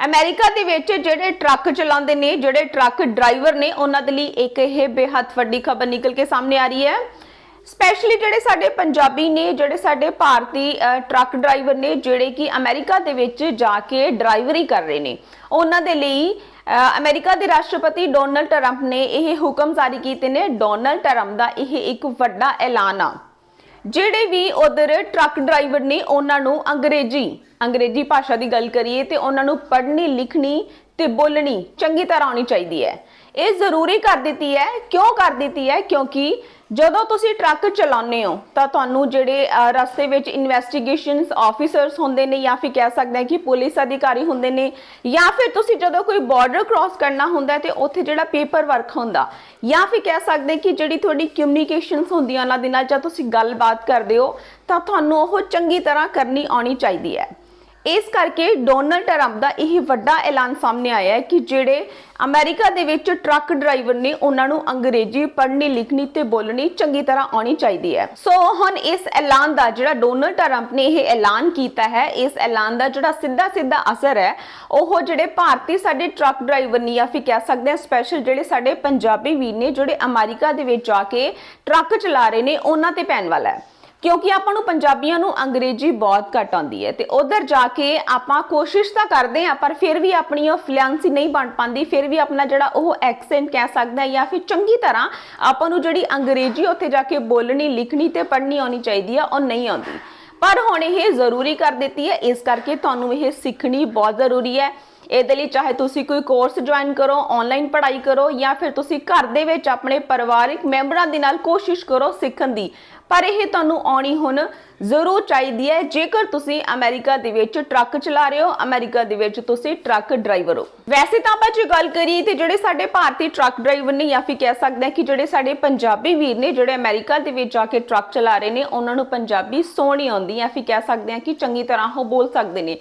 America ਦੇ ਵਿੱਚ ਜਿਹੜੇ ਟਰੱਕ ਚਲਾਉਂਦੇ ਨੇ ਜਿਹੜੇ ਟਰੱਕ ਡਰਾਈਵਰ ਨੇ ਉਹਨਾਂ ਦੇ ਲਈ ਇੱਕ ਇਹ ਬੇਹੱਦ ਵੱਡੀ ਖਬਰ ਨਿਕਲ ਕੇ ਸਾਹਮਣੇ ਆ ਰਹੀ ਹੈ। ਸਪੈਸ਼ਲੀ ਜਿਹੜੇ ਸਾਡੇ ਪੰਜਾਬੀ ਨੇ ਜਿਹੜੇ ਸਾਡੇ ਭਾਰਤੀ ਟਰੱਕ ਡਰਾਈਵਰ ਨੇ ਜਿਹੜੇ ਕਿ ਅਮਰੀਕਾ ਦੇ ਵਿੱਚ ਜਾ ਕੇ ਡਰਾਈਵਰੀ ਕਰ ਰਹੇ ਨੇ। ਉਹਨਾਂ ਦੇ ਲਈ ਅ, ਅਮਰੀਕਾ ਦੇ ਰਾਸ਼ਟਰਪਤੀ ਡੋਨਲਡ ਟਰੰਪ ਨੇ ਇਹ ਹੁਕਮ ਜਾਰੀ ਕੀਤੇ ਨੇ। ਡੋਨਲਡ ਟਰੰਪ ਦਾ ਇਹ ਇੱਕ ਵੱਡਾ ਐਲਾਨ ਆ। ਜਿਹੜੇ ਵੀ ਉਧਰ ਟਰੱਕ ਡਰਾਈਵਰ ਨੇ ਉਹਨਾਂ ਨੂੰ ਅੰਗਰੇਜ਼ੀ ਅੰਗਰੇਜ਼ੀ ਭਾਸ਼ਾ ਦੀ ਗੱਲ ਕਰੀਏ ਤੇ ਉਹਨਾਂ ਨੂੰ ਪੜ੍ਹਨੀ, ਲਿਖਣੀ ਤੇ ਬੋਲਣੀ ਚੰਗੀ ਤਰ੍ਹਾਂ ਆਉਣੀ ਚਾਹੀਦੀ ਹੈ। ਇਹ ਜ਼ਰੂਰੀ ਕਰ ਦਿੱਤੀ ਹੈ। ਕਿਉਂ ਕਰ ਦਿੱਤੀ ਹੈ? ਕਿਉਂਕਿ ਜਦੋਂ ਤੁਸੀਂ ਟਰੱਕ ਚਲਾਉਂਦੇ ਹੋ, ਤਾਂ ਤੁਹਾਨੂੰ ਜਿਹੜੇ ਰਸਤੇ ਵਿੱਚ ਇਨਵੈਸਟੀਗੇਸ਼ਨਸ ਆਫੀਸਰਸ ਹੁੰਦੇ ਨੇ ਜਾਂ ਫਿਰ ਕਹਿ ਸਕਦੇ ਹਾਂ ਕਿ ਪੁਲਿਸ ਅਧਿਕਾਰੀ ਹੁੰਦੇ ਨੇ ਜਾਂ ਫਿਰ ਤੁਸੀਂ ਜਦੋਂ ਕੋਈ ਬਾਰਡਰ ਕ੍ਰਾਸ ਕਰਨਾ ਹੁੰਦਾ ਹੈ ਤੇ ਉੱਥੇ ਜਿਹੜਾ ਪੇਪਰ ਵਰਕ ਹੁੰਦਾ, ਜਾਂ ਫਿਰ ਕਹਿ ਸਕਦੇ ਕਿ ਜਿਹੜੀ ਤੁਹਾਡੀ ਕਮਿਊਨੀਕੇਸ਼ਨਸ ਹੁੰਦੀਆਂ ਉਹਨਾਂ ਦੇ ਨਾਲ ਜਦ ਤੁਸੀਂ ਗੱਲਬਾਤ ਕਰਦੇ ਹੋ, ਤਾਂ ਤੁਹਾਨੂੰ ਉਹ ਚੰਗੀ ਤਰ੍ਹਾਂ ਕਰਨੀ ਆਉਣੀ ਚਾਹੀਦੀ ਹੈ। ਇਸ ਕਰਕੇ ਡੋਨਲਡ ਟਰੰਪ ਦਾ ਇਹ ਵੱਡਾ ਐਲਾਨ ਸਾਹਮਣੇ ਆਇਆ ਹੈ ਕਿ ਜਿਹੜੇ ਅਮਰੀਕਾ ਦੇ ਵਿੱਚ ਟਰੱਕ ਡਰਾਈਵਰ ਨੇ, ਉਹਨਾਂ ਨੂੰ ਅੰਗਰੇਜ਼ੀ ਪੜ੍ਹਨੀ, ਲਿਖਣੀ ਤੇ ਬੋਲਣੀ ਚੰਗੀ ਤਰ੍ਹਾਂ ਆਉਣੀ ਚਾਹੀਦੀ ਹੈ। ਸੋ ਹੁਣ ਇਸ ਐਲਾਨ ਦਾ ਜਿਹੜਾ ਡੋਨਲਡ ਟਰੰਪ ਨੇ ਇਹ ਐਲਾਨ ਕੀਤਾ ਹੈ, ਇਸ ਐਲਾਨ ਦਾ ਜਿਹੜਾ ਸਿੱਧਾ ਸਿੱਧਾ ਅਸਰ ਹੈ, ਉਹ ਜਿਹੜੇ ਭਾਰਤੀ ਸਾਡੇ ਟਰੱਕ ਡਰਾਈਵਰ ਨੇ ਜਾਂ ਫਿਰ ਕਹਿ ਸਕਦੇ ਹਾਂ ਸਪੈਸ਼ਲ ਜਿਹੜੇ ਸਾਡੇ ਪੰਜਾਬੀ ਵੀਰ ਨੇ, ਜਿਹੜੇ ਅਮਰੀਕਾ ਦੇ ਵਿੱਚ ਜਾ ਕੇ ਟਰੱਕ ਚਲਾ ਰਹੇ ਨੇ, ਉਹਨਾਂ ਤੇ ਪੈਣ ਵਾਲਾ ਹੈ। ਕਿਉਂਕਿ ਆਪਾਂ ਨੂੰ ਪੰਜਾਬੀਆਂ ਨੂੰ ਅੰਗਰੇਜ਼ੀ ਬਹੁਤ ਘੱਟ ਆਉਂਦੀ ਹੈ ਤੇ ਉਧਰ ਜਾ ਕੇ ਆਪਾਂ ਕੋਸ਼ਿਸ਼ ਤਾਂ ਕਰਦੇ ਹਾਂ, ਪਰ ਫਿਰ ਵੀ ਆਪਣੀ ਉਹ ਫਲੂਐਂਸੀ ਨਹੀਂ ਬਣ ਪਾਉਂਦੀ, ਫਿਰ ਵੀ ਆਪਣਾ ਜਿਹੜਾ ਉਹ ਐਕਸੈਂਟ ਕਹਿ ਸਕਦਾ ਜਾਂ ਫਿਰ ਚੰਗੀ ਤਰ੍ਹਾਂ ਆਪਾਂ ਨੂੰ ਜਿਹੜੀ ਅੰਗਰੇਜ਼ੀ ਉੱਥੇ ਜਾ ਕੇ ਬੋਲਣੀ, ਲਿਖਣੀ ਤੇ ਪੜ੍ਹਨੀ ਆਉਣੀ ਚਾਹੀਦੀ ਆ, ਉਹ ਨਹੀਂ ਆਉਂਦੀ। ਪਰ ਹੁਣ ਇਹ ਜ਼ਰੂਰੀ ਕਰ ਦਿੱਤੀ ਹੈ, ਇਸ ਕਰਕੇ ਤੁਹਾਨੂੰ ਇਹ ਸਿੱਖਣੀ ਬਹੁਤ ਜ਼ਰੂਰੀ ਹੈ। ਇਹਦੇ ਲਈ ਚਾਹੇ ਤੁਸੀਂ ਕੋਈ ਕੋਰਸ ਜੁਆਇਨ ਕਰੋ ਆਨਲਾਈਨ ਪੜ੍ਹਾਈ ਕਰੋ ਜਾਂ ਫਿਰ ਤੁਸੀਂ ਘਰ ਦੇ ਵਿੱਚ ਆਪਣੇ ਪਰਿਵਾਰਿਕ ਮੈਂਬਰਾਂ ਦੇ ਨਾਲ ਕੋਸ਼ਿਸ਼ ਕਰੋ ਸਿੱਖਣ ਦੀ। ਪਰ ਇਹ ਤੁਹਾਨੂੰ ਆਉਣੀ ਹੁਣ ਜ਼ਰੂਰ ਚਾਹੀਦੀ ਹੈ। ਜੇਕਰ ਤੁਸੀਂ ਅਮਰੀਕਾ ਦੇ ਵਿੱਚ ਟਰੱਕ ਚਲਾ ਰਹੇ ਹੋ, ਅਮਰੀਕਾ ਦੇ ਵਿੱਚ ਤੁਸੀਂ ਟਰੱਕ ਡਰਾਈਵਰ ਹੋ। ਵੈਸੇ ਤਾਂ ਆਪਾਂ ਜੇ ਗੱਲ ਕਰੀਏ ਤੇ ਜਿਹੜੇ ਸਾਡੇ ਭਾਰਤੀ ਟਰੱਕ ਡਰਾਈਵਰ ਨੇ ਜਾਂ ਫਿਰ ਕਹਿ ਸਕਦੇ ਹਾਂ ਕਿ ਜਿਹੜੇ ਸਾਡੇ ਪੰਜਾਬੀ ਵੀਰ ਨੇ, ਜਿਹੜੇ ਅਮਰੀਕਾ ਦੇ ਵਿੱਚ ਜਾ ਕੇ ਟਰੱਕ ਚਲਾ ਰਹੇ ਨੇ, ਉਹਨਾਂ ਨੂੰ ਪੰਜਾਬੀ ਸੋਹਣੀ ਆਉਂਦੀ ਹੈ। ਫਿਰ ਕਹਿ ਸਕਦੇ ਹਾਂ ਕਿ ਚੰਗੀ ਤਰ੍ਹਾਂ ਉਹ ਬੋਲ ਸਕਦੇ ਨੇ।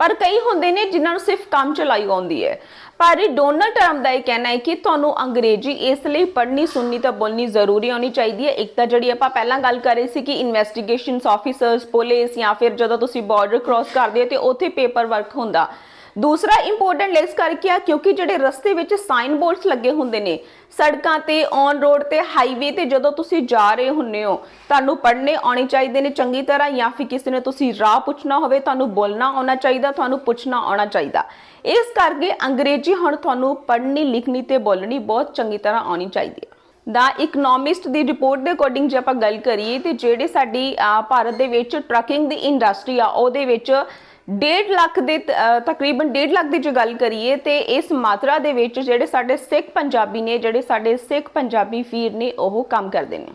ਪਰ ਕਈ ਹੁੰਦੇ ਨੇ ਜਿਨ੍ਹਾਂ ਨੂੰ ਸਿਰਫ ਕੰਮ ਚਲਾਈ ਆਉਂਦੀ ਹੈ। ਪਰ ਡੋਨਲਡ ਟਰੰਪ ਦਾ ਇਹ ਕਹਿਣਾ ਹੈ ਕਿ ਤੁਹਾਨੂੰ ਅੰਗਰੇਜ਼ੀ ਇਸ ਲਈ ਪੜ੍ਹਨੀ, ਸੁਣਨੀ ਤਾਂ ਬੋਲਣੀ ਜ਼ਰੂਰੀ ਹੋਣੀ ਚਾਹੀਦੀ ਹੈ। ਇੱਕ ਤਾਂ ਜਿਹੜੀ ਆਪਾਂ ਪਹਿਲਾਂ ਗੱਲ ਕਰ ਰਹੇ ਸੀ ਕਿ ਇਨਵੈਸਟੀਗੇਸ਼ਨਸ ਆਫੀਸਰਸ ਪੁਲਿਸ ਜਾਂ ਫਿਰ ਜਦੋਂ ਤੁਸੀਂ ਬਾਰਡਰ ਕ੍ਰਾਸ ਕਰਦੇ ਹੋ ਤੇ ਉੱਥੇ ਪੇਪਰ ਵਰਕ ਹੁੰਦਾ। ਦੂਸਰਾ ਇੰਪੋਰਟੈਂਟ ਲੈਸ ਕਰਕੇ ਆ, ਕਿਉਂਕਿ ਜਿਹੜੇ ਰਸਤੇ ਵਿੱਚ ਸਾਈਨ ਬੋਰਡਸ ਲੱਗੇ ਹੁੰਦੇ ਨੇ, ਸੜਕਾਂ ਤੇ ਔਨ ਰੋਡ ਤੇ ਹਾਈਵੇ ਤੇ ਜਦੋਂ ਤੁਸੀਂ ਜਾ ਰਹੇ ਹੁੰਨੇ ਹੋ, ਤੁਹਾਨੂੰ ਪੜ੍ਹਨੇ ਆਉਣੇ ਚਾਹੀਦੇ ਨੇ ਚੰਗੀ ਤਰ੍ਹਾਂ ਜਾਂ ਫਿਰ ਕਿਸੇ ਨੇ ਤੁਸੀਂ ਰਾਹ ਪੁੱਛਣਾ ਹੋਵੇ, ਤੁਹਾਨੂੰ ਬੋਲਣਾ ਆਉਣਾ ਚਾਹੀਦਾ, ਤੁਹਾਨੂੰ ਪੁੱਛਣਾ ਆਉਣਾ ਚਾਹੀਦਾ। ਇਸ ਕਰਕੇ ਅੰਗਰੇਜ਼ੀ ਹੁਣ ਤੁਹਾਨੂੰ ਪੜ੍ਹਨੀ, ਲਿਖਣੀ ਤੇ ਬੋਲਣੀ ਬਹੁਤ ਚੰਗੀ ਤਰ੍ਹਾਂ ਆਉਣੀ ਚਾਹੀਦੀ ਹੈ। ਦਾ ਇਕਨੋਮਿਸਟ ਦੀ ਰਿਪੋਰਟ ਦੇ ਅਕੋਰਡਿੰਗ ਜੇ ਆਪਾਂ ਗੱਲ ਕਰੀਏ ਤੇ ਜਿਹੜੇ ਸਾਡੀ ਭਾਰਤ ਦੇ ਵਿੱਚ ਟਰੱਕਿੰਗ ਦੀ ਇੰਡਸਟਰੀ ਆ, ਉਹਦੇ ਵਿੱਚ 1.5 ਲੱਖ ਦੇ ਤਕਰੀਬਨ 1.5 ਲੱਖ ਦੀ ਜੇ ਗੱਲ ਕਰੀਏ ਤੇ ਇਸ ਮਾਤਰਾ ਦੇ ਵਿੱਚ ਜਿਹੜੇ ਸਾਡੇ ਸਿੱਖ ਪੰਜਾਬੀ ਨੇ, ਜਿਹੜੇ ਸਾਡੇ ਸਿੱਖ ਪੰਜਾਬੀ ਵੀਰ ਨੇ, ਉਹ ਕੰਮ ਕਰਦੇ ਨੇ।